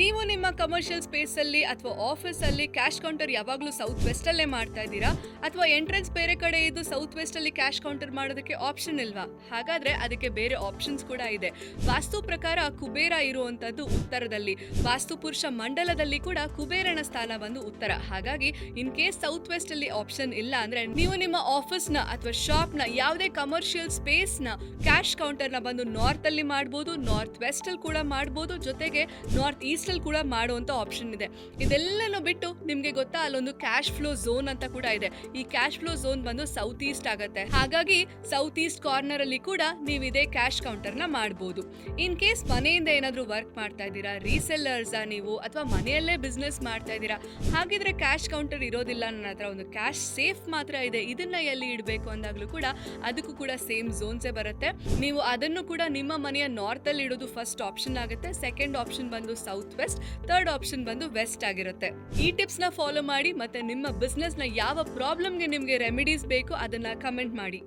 ನೀವು ನಿಮ್ಮ commercial space ಅಲ್ಲಿ ಅಥವಾ ಆಫೀಸ್ ಅಲ್ಲಿ ಕ್ಯಾಶ್ ಕೌಂಟರ್ ಯಾವಾಗಲೂ ಸೌತ್ ವೆಸ್ಟ್ ಅಲ್ಲೇ ಮಾಡ್ತಾ ಇದ್ದೀರಾ? ಅಥವಾ ಎಂಟ್ರೆನ್ಸ್ ಬೇರೆ ಕಡೆ ಇದ್ದು ಸೌತ್ ವೆಸ್ಟ್ ಅಲ್ಲಿ ಕ್ಯಾಶ್ ಕೌಂಟರ್ ಮಾಡೋದಕ್ಕೆ ಆಪ್ಷನ್ ಇಲ್ವಾ? ಹಾಗಾದ್ರೆ ಅದಕ್ಕೆ ಬೇರೆ ಆಪ್ಷನ್ಸ್ ಕೂಡ ಇದೆ. ವಾಸ್ತು ಪ್ರಕಾರ ಕುಬೇರ ಇರುವಂತದ್ದು ಉತ್ತರದಲ್ಲಿ, ವಾಸ್ತು ಪುರುಷ ಮಂಡಲದಲ್ಲಿ ಕೂಡ ಕುಬೇರನ ಸ್ಥಾನ ಬಂದು ಉತ್ತರ. ಹಾಗಾಗಿ ಇನ್ ಕೇಸ್ ಸೌತ್ ವೆಸ್ಟ್ ಅಲ್ಲಿ ಆಪ್ಷನ್ ಇಲ್ಲ ಅಂದ್ರೆ ನೀವು ನಿಮ್ಮ ಆಫೀಸ್ನ ಅಥವಾ ಶಾಪ್ನ ಯಾವುದೇ ಕಮರ್ಷಿಯಲ್ ಸ್ಪೇಸ್ನ ಕ್ಯಾಶ್ ಕೌಂಟರ್ನ ಬಂದು ನಾರ್ತ್ ಅಲ್ಲಿ ಮಾಡಬಹುದು ನಾರ್ತ್ ವೆಸ್ಟ್ ಅಲ್ಲಿ ಕೂಡ ಮಾಡಬಹುದು ಜೊತೆಗೆ ನಾರ್ತ್ ಈಸ್ಟ್ ಅಲ್ಲಿ ಕೂಡ ಮಾಡುವಂತ ಆಪ್ಷನ್ ಇದೆ. ಇದೆಲ್ಲನೂ ಬಿಟ್ಟು ನಿಮಗೆ ಗೊತ್ತಾ, ಅಲ್ಲೊಂದು ಕ್ಯಾಶ್ ಫ್ಲೋ ಝೋನ್ ಅಂತ ಕೂಡ ಇದೆ. ಈ ಕ್ಯಾಶ್ ಫ್ಲೋ ಝೋನ್ ಬಂದು ಸೌತ್ ಈಸ್ಟ್ ಆಗುತ್ತೆ. ಹಾಗಾಗಿ ಸೌತ್ ಈಸ್ಟ್ ಕಾರ್ನರ್ ಅಲ್ಲಿ ಕೂಡ ನೀವು ಇದೇ ಕ್ಯಾಶ್ ಕೌಂಟರ್ನ ಮಾಡಬಹುದು ಇನ್ ಕೇಸ್ ಮನೆಯಿಂದ ಏನಾದರೂ ವರ್ಕ್ ಮಾಡ್ತಾ ಇದ್ದೀರಾ ರೀಸೆಲ್ಲರ್ಸಾ ನೀವು, ಅಥವಾ ಮನೆಯಲ್ಲೇ ಬಿಸ್ನೆಸ್ ಮಾಡ್ತಾ ಇದ್ದೀರಾ, ಹಾಗಿದ್ರೆ ಕ್ಯಾಶ್ ಕೌಂಟರ್ ಇರೋದಿಲ್ಲ ನನ್ನ ಹತ್ರ, ಒಂದು ಕ್ಯಾಶ್ ಸೇಫ್ ಮಾತ್ರ ಇದೆ, ಇದನ್ನ ಎಲ್ಲಿ ಇಡಬೇಕು ಅಂದಾಗಲೂ ಕೂಡ ಅದಕ್ಕೂ ಕೂಡ ಸೇಮ್ ಝೋನ್ಸೇ ಬರುತ್ತೆ. ನೀವು ಅದನ್ನು ಕೂಡ ನಿಮ್ಮ ಮನೆಯ ನಾರ್ತಲ್ಲಿ ಇಡೋದು ಫಸ್ಟ್ ಆಪ್ಷನ್ ಆಗುತ್ತೆ ಸೆಕೆಂಡ್ ಆಪ್ಷನ್ ಬಂದು ಸೌತ್ ವೆಸ್ಟ್ ಥರ್ಡ್ ಆಪ್ಷನ್ ಬಂದು ವೆಸ್ಟ್ ಆಗಿರುತ್ತೆ. ಈ ಟಿಪ್ಸ್ನ ಫಾಲೋ ಮಾಡಿ ಮತ್ತೆ ನಿಮ್ಮ ಬಿಸ್ನೆಸ್ನ ಯಾವ ಪ್ರಾಬ್ಲಮ್ಗೆ ನಿಮ್ಗೆ ರೆಮಿಡೀಸ್ ಬೇಕು ಅದನ್ನ ಕಮೆಂಟ್ ಮಾಡಿ.